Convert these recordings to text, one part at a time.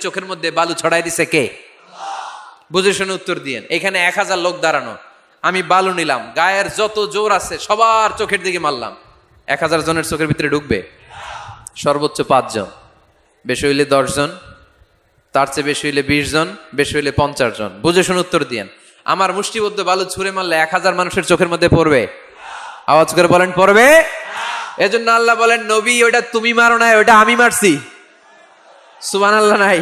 চোখের মধ্যে বালু ছড়াই দিছে কে? বুঝে শুনে উত্তর দিয়েন। এখানে এক হাজার লোক দাঁড়ানো। আমি বালু নিলাম। গায়ের যত জোর আছে সবার চোখের দিকে মারলাম। এক হাজার জনের চোখের ভিতরে ঢুকবে? সর্বোচ্চ পাঁচজন। বেশি হইলে দশজন। তার চেয়ে বেশি হইলে বিশ জন বেশি হইলে পঞ্চাশ জন বুঝে শুনে উত্তর দিয়েন। আমার মুষ্টিবদ্ধ বালু ছুঁড়ে মারলে এক হাজার মানুষের চোখের মধ্যে পড়বে? আওয়াজ করে বলেন, পড়বে? এজন্য আল্লাহ বলেন, নবী ওটা তুমি মারো না ওটা আমি মারছি। সুবান আল্লাহ নাই।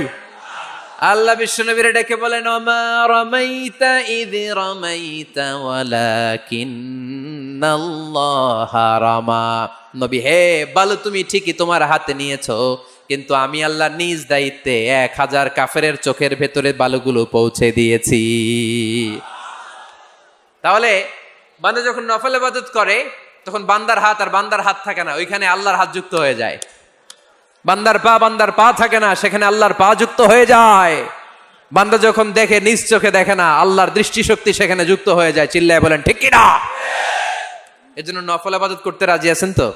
আল্লাহ বিশ্বনবীরে ডেকে বলেন, ওমা রমাইতা ইদ রমাইতা ওয়ালাকিন্নাল্লাহ রামা। নবী, হে বালু, তুমি ঠিকই তোমার হাতে নিয়েছো, কিন্তু আমি আল্লাহ নিজ দায়িত্বে এক হাজার কাফেরের চোখের ভেতরে বালুগুলো পৌঁছে দিয়েছি। তাহলে বান্দা যখন নফল ইবাদত করে, তখন বান্দার হাত আর বান্দার হাত থাকে না, ওইখানে আল্লাহর হাত যুক্ত হয়ে যায়। বান্দার পা বান্দার পা থাকে না, সেখানে আল্লাহর পা যুক্ত হয়ে যায়। বান্দা যখন দেখে, নিজ চোখে দেখে না, আল্লাহর দৃষ্টিশক্তি সেখানে যুক্ত হয়ে যায়, চিল্লায় বলেন, ঠিক কিনা? এজন্য নফল আবাদত করতে রাজি আছেন তো?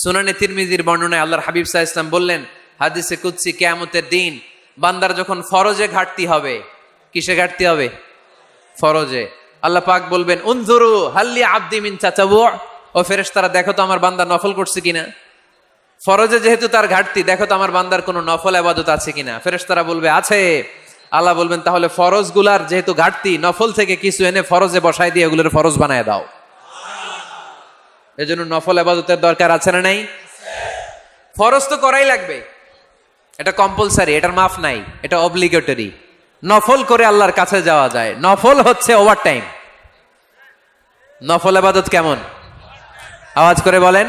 সুনানে তিরমিজির বর্ণনায় আল্লাহর হাবিব সাহা ইসলাম বললেন, হাদিসে কুৎসি কেয়ামতের দিন বান্দার যখন ফরজে ঘাটতি হবে, কিসে ঘাটতি হবে? ফরজে। আল্লাহ পাক বলবেন, উনজুরু হাল্লি আব্দি মিন চাচাবু ও ফেরেশতারা, দেখো তো আমার বান্দা নফল করছে কিনা? ফরজে যেহেতু তার ঘাটতি, দেখো তো আমার বান্দার কোনো নফল আবাদত আছে কিনা। ফেরেশতারা বলবে, আছে। আল্লাহ বলবেন, তাহলে ফরজগুলার যেহেতু ঘাটতি, নফল থেকে কিছু এনে ফরজে বসাই দিয়ে এগুলোর ফরজ বানায় দাও। এজন্য নফল আবাদতের দরকার আছে না নাই? ফরজ তো করাই লাগবে। এটা কম্পালসারি এটার মাফ নাই, এটা অব্লিগেটরি নফল করে আল্লাহর কাছে যাওয়া যায়। নফল হচ্ছে ওভার টাইম নফল আবাদত কেমন? আওয়াজ করে বলেন।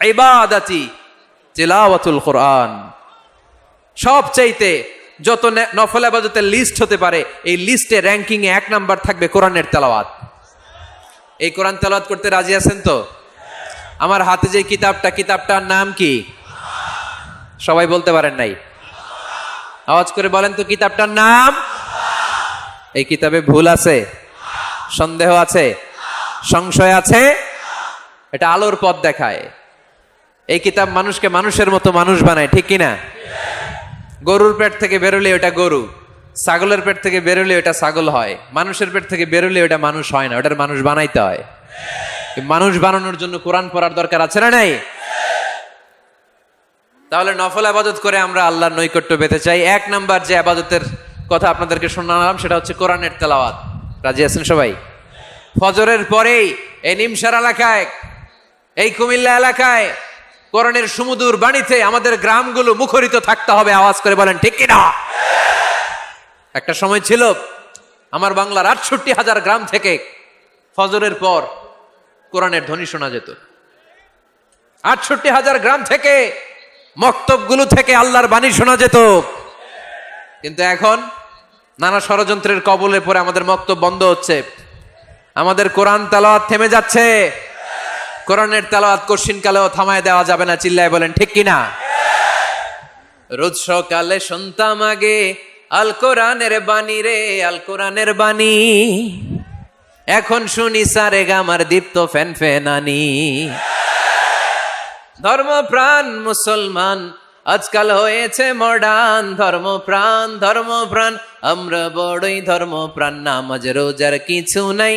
ইবাদাতি তিলাওয়াতুল কোরআন সব চাইতে যত নফল আবাদতের লিস্ট হতে পারে, এই লিস্টে র্যাঙ্কিং এক নাম্বার থাকবে কোরআনের তেলাওয়াত। এই কোরআন তেলাওয়াত করতে রাজি আছেন তো? আমার হাতে যে কিতাবটা, কিতাবটার নাম কি? সবাই বলতে পারেন নাই। আওয়াজ করে বলেন তো কিতাবটার নাম? এই কিতাবে ভুল আছে? সন্দেহ আছে? সংশয় আছে? এটা আলোর পথ দেখায়। এই কিতাব মানুষকে মানুষের মতো মানুষ বানায়, ঠিক কিনা? গরুর পেট থেকে বেরোলে ওটা গরু, ছাগলের পেট থেকে বেরোলে ওটা ছাগল হয়, মানুষের পেট থেকে বেরোলে ওটা মানুষ হয় না, ওটার মানুষ বানাইতে হয়। মানুষ বানানোর জন্য কোরআন পড়ার দরকার আছে না নাই? তাহলে নফল আবাদত করে আমরা আল্লাহর নৈকট্য পেতে চাই। এক নাম্বার যে আবাদতের কথা আপনাদেরকে শোনালাম, সেটা হচ্ছে কোরআনের তেলাওয়াত। রাজি আছেন সবাই? ফজরের পরেই এই নিমসার এলাকায়, এই কুমিল্লা এলাকায় কোরআনের সুমধুর বাণীতে আমাদের গ্রামগুলো মুখরিত থাকতে হবে, আওয়াজ করে বলেন, ঠিক কিনা? একটা সময় ছিল, আমার বাংলার আটষট্টি হাজার গ্রাম থেকে ফজরের পর কোরআনের ধ্বনি শোনা যেত। আটষট্টি হাজার গ্রাম থেকে মক্তবগুলো থেকে আল্লাহর বাণী শোনা যেত। কিন্তু এখন নানা ষড়যন্ত্রের কবলে পরে আমাদের মক্তব বন্ধ হচ্ছে। আমাদের কোরআন তালাওয়াত থেমে যাচ্ছে। কোরআনের তালাওয়াত কশিন কালেও থামায় দেওয়া যাবে না, চিল্লায় বলেন, ঠিক কিনা? রোজ সকালে শুনতাম আগে, আল কোরআনের বাণী রে, আল কোরআনের বাণী। এখন শুনি সারে গামার দীপ্ত ফ্যান ফেনানি ধর্মপ্রাণ মুসলমান, আজকাল হয়েছে মডার্ন ধর্মপ্রাণ ধর্মপ্রাণ, আমরা বড়ই ধর্ম প্রাণ নামাজ, রোজার কিছু নাই।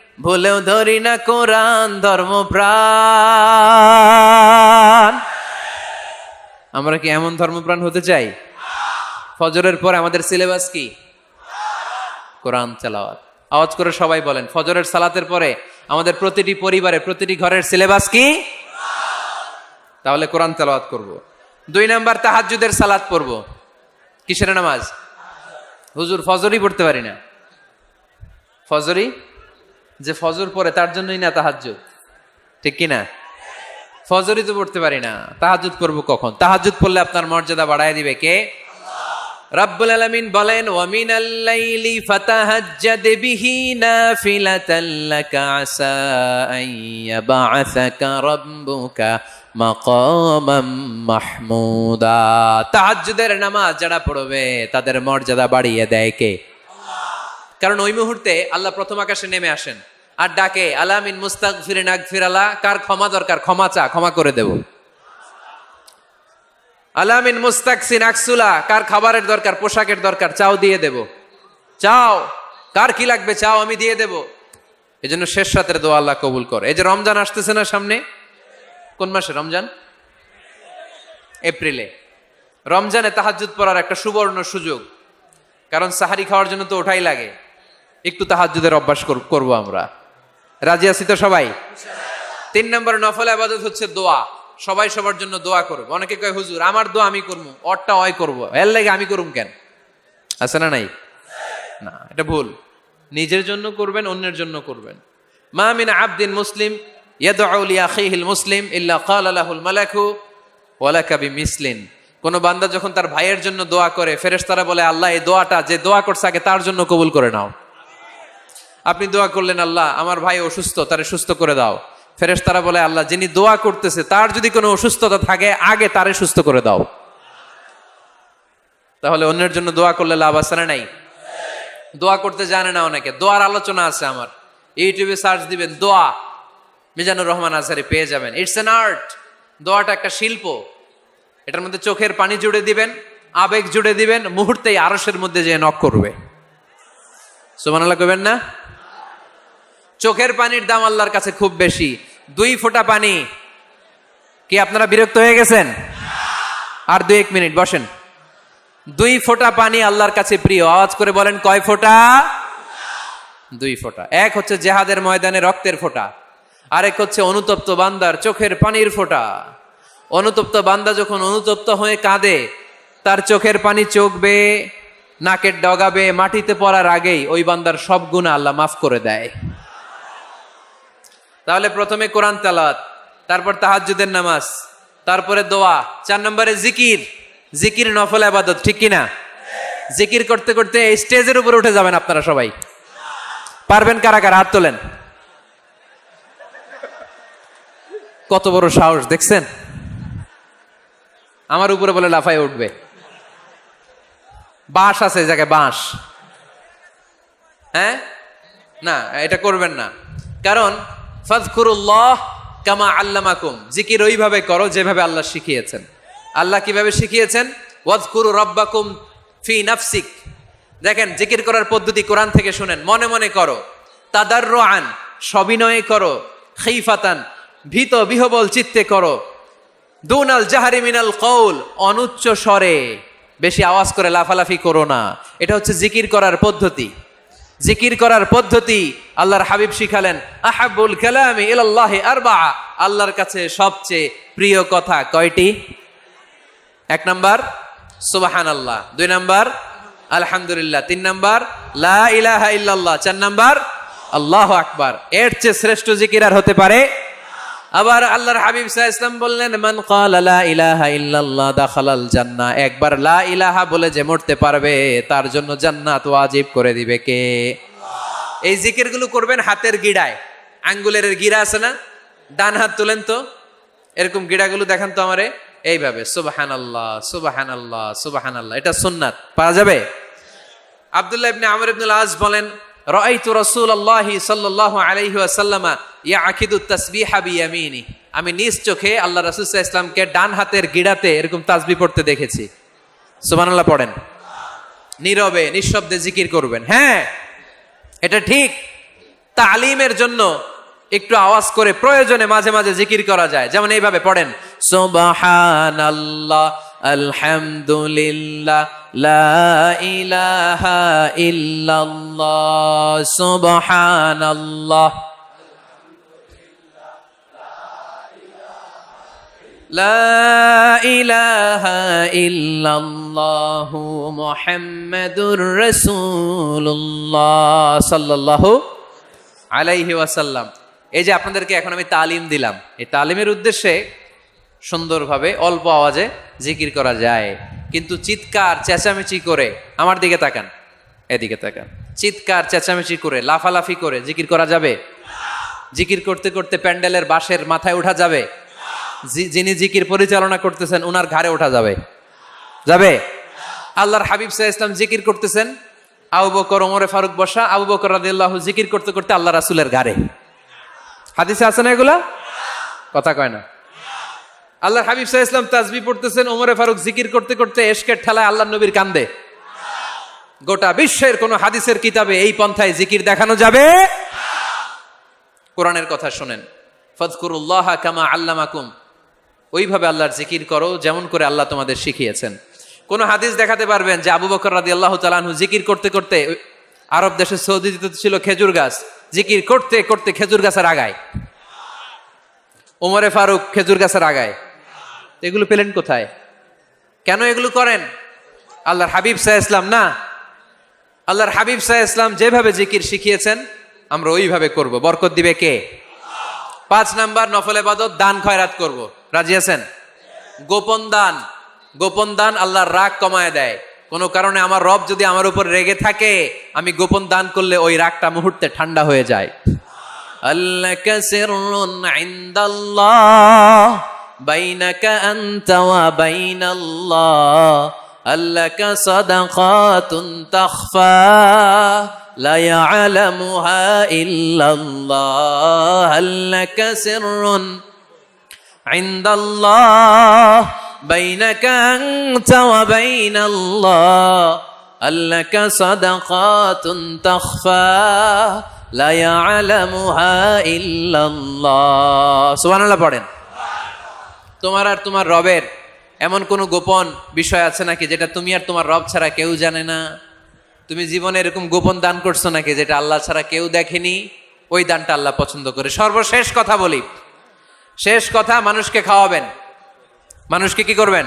ভুলেও ধরি না কোরআন ধর্মপ্রাণ। আমরা কি এমন ধর্মপ্রাণ হতে চাই? ফজরের পরে আমাদের সিলেবাস কি? কোরআন তেলাওয়াত। আওয়াজ করে সবাই বলেন, ফজরের সালাতের পরে আমাদের প্রতিটি পরিবারে, প্রতিটি ঘরের সিলেবাস কি? তাহলে কোরআন তেলাওয়াত করব। দুই নাম্বার তাহাজ্জুদের সালাত পড়ব। কিসের নামাজ? হুজুর, ফজরই পড়তে পারি না। ফজরই? যে ফজর পড়ে, তার জন্যই না তাহাজ্জুদ। ঠিক কি না ফজরই তো পড়তে পারি না। তাহাজ্জুদ করব কখন? তাহাজ্জুদ পড়লে আপনার মর্যাদা বাড়ায় দিবে কে? রাব্বুল আলামিন বলেন ওয়া মিনাল লাইলি ফাতাহাজ্জাদ বিহি নাফিলাতাল লাকা আসা আন ইয়াবআসাকা রাব্বুকা মাকামাম মাহমুদা। তাহাজ্জুদের নামাজ যারা পড়বে, তাদের মর্যাদা বাড়িয়ে দেয় কে? কারণ ওই মুহূর্তে আল্লাহ প্রথম আকাশে নেমে আসেন। আর ডাকে, আলামিন মুস্তাক ফিরে নাক ফিরালা কার ক্ষমা দরকার? ক্ষমা চা, ক্ষমা করে দেব। আলামিন মুস্তাকসিন আকসুলা কার খাবারের দরকার? পোশাকের দরকার? চাও, দিয়ে দেব। চাও, কার কি লাগবে? চাও, আমি দিয়ে দেব। এই জন্য শেষ রাতের দোয়া আল্লাহ কবুল কর। এই যে রমজান আসতেছে না সামনে? কোন মাসে রমজান? এপ্রিলে। রমজানে তাহাজ্জুদ পড়ার একটা সুবর্ণ সুযোগ। কারণ সাহারি খাওয়ার জন্য তো ওঠাই লাগে। একটু তাহাজ্জুদের অভ্যাস কর- করব আমরা। রাজি আছি তো সবাই? তিন নম্বর নফল আবাদত হচ্ছে দোয়া। সবাই সবার জন্য দোয়া করব। অনেকে কয়, হুজুর, আমার দোয়া আমি করব, অরটা অয় করব। এর লাগে আমি করুম কেন? আছে না নাই? না, এটা ভুল। নিজের জন্য করবেন, অন্যের জন্য করবেন। মা মিন আবদিন মুসলিম লিআখিহিল মুসলিম ইল্লা ক্বালা লাহুল মালাকু ওয়ালাকা বিমিসলিন। কোন বান্দা যখন তার ভাইয়ের জন্য দোয়া করে, ফেরেশতারা বলে, আল্লাহ, এই দোয়াটা, যে দোয়া করছে আগে তার জন্য কবুল করে নাও। আপনি দোয়া করলেন, আল্লাহ, আমার ভাই অসুস্থ, তারে সুস্থ করে দাও। ফেরেশতারা বলে, আল্লাহ, যিনি দোয়া করতেছে, তার যদি কোনো অসুস্থতা থাকে, আগে তারে সুস্থ করে দাও। তাহলে অন্যের জন্য দোয়া করলে লাভ আছে না নাই? দোয়া করতে জানে না অনেকে। দোয়ার আলোচনা আছে আমার। ইউটিউবে সার্চ দিবেন, দোয়া। মিজানুর রহমান আজহারি পেয়ে যাবেন। ইটস এন আর্ট দোয়াটা একটা শিল্প। এটার মধ্যে চোখের পানি জুড়ে দিবেন, আবেগ জুড়ে দিবেন, মুহূর্তেই আরসের মধ্যে যে নক করবে। সুমানাল্লাহ কবেন না? চোখের পানির দাম আল্লাহর কাছে খুব বেশি। দুই ফোঁটা পানি। কি আপনারা বিরক্ত হয়ে গেছেন? আর দুই এক মিনিট, বসেন। দুই ফোঁটা পানি আল্লাহর কাছে প্রিয়। আওয়াজ করে বলেন, কয় ফোঁটা? দুই ফোঁটা। এক হচ্ছে জেহাদের ময়দানে রক্তের ফোঁটা। আরেক হচ্ছে অনুতপ্ত বান্দার চোখের পানির ফোঁটা। অনুতপ্ত বান্দা যখন অনুতপ্ত হয়ে কাঁদে, তার চোখের পানি চোখবে, নাকের ডগাবে, মাটিতে পড়ার আগেই ওই বান্দার সব গুণা আল্লাহ মাফ করে দেয়। তাহলে প্রথমে কোরআন তালাত তারপর তাহাজ্জুদের নামাজ, তারপরে দোয়া, চার নম্বরে জিকির। জিকির নফল আবাদত, ঠিক কিনা? জিকির করতে করতে এই স্টেজের উপরে উঠে যাবেন আপনারা সবাই। পারবেন কারা কারা? হাত তোলেন। কত বড় সাহস, দেখছেন? আমার উপরে বলে লাফাই উঠবে। বাঁশ আছে জায়গায়, বাঁশ। হ্যাঁ? না, এটা করবেন না। কারণ ফাজকুরুল্লাহ কামা আল্লামাকুম। জিকির ওইভাবে করো যেভাবে আল্লাহ শিখিয়েছেন। আল্লাহ কীভাবে শিখিয়েছেন? ওয়াজকুরু রব্বাকুম ফি নাফসিক। দেখেন, জিকির করার পদ্ধতি কোরআন থেকে শুনেন। মনে মনে করো। তাদার আন সবিনয়ে করো। খেইফাতান ভীত বিহবল চিত্তে করো। দুনাল জাহারি মিনাল কৌল অনুচ্চ স্বরে। বেশি আওয়াজ করে লাফালাফি করো না। এটা হচ্ছে জিকির করার পদ্ধতি। জিকির করার পদ্ধতি আল্লাহর হাবিব শিখালেন, আহাবুল কালামি ইলাল্লাহি আরবা আল্লাহর কাছে সবচেয়ে প্রিয় কথা কয়টি? এক নম্বর সুবাহান আল্লাহ দুই নম্বর, আলহামদুলিল্লাহ। তিন নম্বর লাহ ইলাহা ইল্লাল্লাহ। চার নম্বর, আল্লাহ আকবার। এর চেয়ে শ্রেষ্ঠ জিকির আর হতে পারে আবার আল্লাহর হাবিব ইসলাম বললেন মান লা ইলাহা ইল্লাল্লাহ দাখালাল জান্নাহ। একবার লা ইলাহা বলে যে মরতে পারবে তার জন্য জান্নাত ওয়াজিব করে দিবে কে? এই জিকিরগুলো করবেন হাতের গিড়ায়। আঙ্গুলের গিরা আছে না? ডান হাত তুলেন তো। এরকম গিড়াগুলো দেখান তো আমারে। এইভাবে সুবাহান আল্লাহ সুবাহান আল্লাহ সুবাহান আল্লাহ এটা সুন্নাত। পাওয়া যাবে? আব্দুল্লাহ ইবনে আমর ইবনুল আজ বলেন রাআইতু রাসূলুল্লাহি সাল্লাল্লাহু আলাইহি ওয়াসাল্লামা ইয়াকিদু তাসবিহা বিয়ামিনি আমি নিজ চোখে আল্লাহ রাসূল ইসলামকে ডান হাতের গিড়াতে এরকম তাসবিহ পড়তে দেখেছি। সুবহানাল্লাহ পড়েন। নীরবে, নিঃশব্দে জিকির করবেন। হ্যাঁ এটা ঠিক। তালিমের জন্য একটু আওয়াজ করে প্রয়োজনে মাঝে মাঝে জিকির করা যায়। যেমন এইভাবে পড়েন, সুবহানাল্লাহ আলহামদুলিল্লাহ লা ইলাহা ইল্লাল্লাহ সুবহানাল্লাহ لا إله إلا الله محمد رسول الله صلى الله আলাইহি ওয়াসাল্লাম এই যে আপনাদেরকে এখন আমি তালিম দিলাম এই তালিমের উদ্দেশ্যে সুন্দরভাবে অল্প আওয়াজে জিকির করা যায়। কিন্তু চিৎকার, চেঁচামেচি করে আমার দিকে তাকান। এদিকে তাকান। চিৎকার, চেঁচামেচি করে, লাফালাফি করে জিকির করা যাবে? জিকির করতে করতে প্যান্ডেলের বাঁশের মাথায় ওঠা যাবে? যিনি জিকির পরিচালনা করতেছেন ওনার ঘাড়ে ওঠা যাবে? যাবে? আল্লাহর হাবিব সাহা ইসলাম জিকির করতেছেন। আবু বকর, ওমরে ফারুক বসা, আবু বকর রাদিয়াল্লাহু জিকির করতে করতে আল্লাহ রাসূলের ঘাড়ে। হাদিসে আছে না এগুলা? কথা কয় না। আল্লাহর হাবিব সাহা ইসলাম তাজবি পড়তেছেন, ওমরে ফারুক জিকির করতে করতে এশকের ঠেলায় আল্লাহ নবীর কান্দে। গোটা বিশ্বের কোন হাদিসের কিতাবে এই পন্থায় জিকির দেখানো যাবে? কোরআনের কথা শোনেন, ফজকুরুল্লাহ কামা আল্লামাকুম। ওইভাবে আল্লাহর জিকির করো যেমন করে আল্লাহ তোমাদের শিখিয়েছেন। কোন হাদিস দেখাতে পারবেন যে আবু বকর রাদি আল্লাহ তালানহু জিকির করতে করতে আরব দেশে সৌদিতে ছিল খেজুর গাছ, জিকির করতে করতে খেজুর গাছের আগায়। ওমরে ফারুক খেজুর গাছের আগায়। তো এগুলো পেলেন কোথায়? কেন এগুলো করেন? আল্লাহর হাবিব সাহা ইসলাম না। আল্লাহর হাবিব সাহা ইসলাম যেভাবে জিকির শিখিয়েছেন, আমরা ওইভাবে করব। বরকত দিবে কে? পাঁচ নাম্বার, নফল এবাদত দান খয়রাত করব। রাজি আছেন? গোপন দান। গোপন দান আল্লাহর রাগ কমায় দেয়। কোনো কারণে আমার রব যদি আমার উপর রেগে থাকে, আমি গোপন দান করলে ওই রাগটা মুহূর্তে ঠান্ডা হয়ে যায়। আল্লাহ সিররুন ইনদাল্লাহ বাইনাকা আনতা ওয়া বাইনাল্লাহ আল্লাকা সাদাকাতুন তাখফা لا يعلمها إلا الله هل لك سر عند الله بينك أنت وبين الله هل لك صدقات تخفى لا يعلمها إلا الله سبحان الله পড়েন তোমার আর তোমার রবের এমন কোনো গোপন বিষয় আছে নাকি যেটা তুমি আর তোমার রব ছাড়া কেউ জানে না? তুমি জীবনে এরকম গোপন দান করছ নাকি যেটা আল্লাহ ছাড়া কেউ দেখেনি? ওই দানটা আল্লাহ পছন্দ করে। সর্বশেষ কথা বলি। শেষ কথা, মানুষকে খাওয়াবেন। মানুষকে কি করবেন?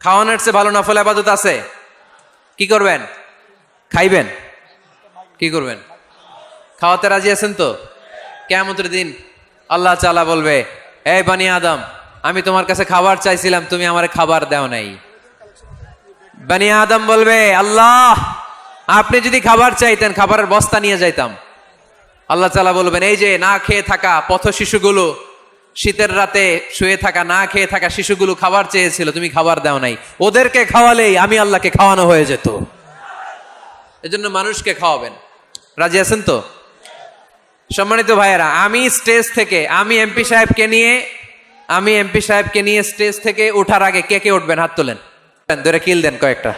খাওয়ানোর চেয়ে ভালো নফল আবাদত আছে? কি করবেন? খাইবেন। কি করবেন? খাওয়াতে রাজি আছেন তো? কেমতের দিন আল্লাহ চালা বলবে, এই বানি আদম আমি তোমার কাছে খাবার চাইছিলাম, তুমি আমার খাবার দাও নাই। বানি আদম বলবে, আল্লাহ, আপনি যদি খাবার চাইতেন, খাবারের বস্তা নিয়ে যাইতাম। আল্লাহ তালা বলবেন, এই যে না খেয়ে থাকা পথ শিশুগুলো, শীতের রাতে শুয়ে থাকা, না খেয়ে থাকা শিশুগুলো খাবার চেয়েছিল, তুমি খাবার দাও নাই। ওদেরকে খাওয়ালেই আমি আল্লাহকে খাওয়ানো হয়ে যেত। এজন্য মানুষকে খাওয়াবেন। রাজি আছেন তো? সম্মানিত ভাইয়েরা, আমি স্টেজ থেকে, আমি এমপি সাহেবকে নিয়ে আমি এমপি সাহেবকে নিয়ে স্টেজ থেকে ওঠার আগে কে কে উঠবেন? হাত তোলেন। ধরে কিল দেন কয়েকটা।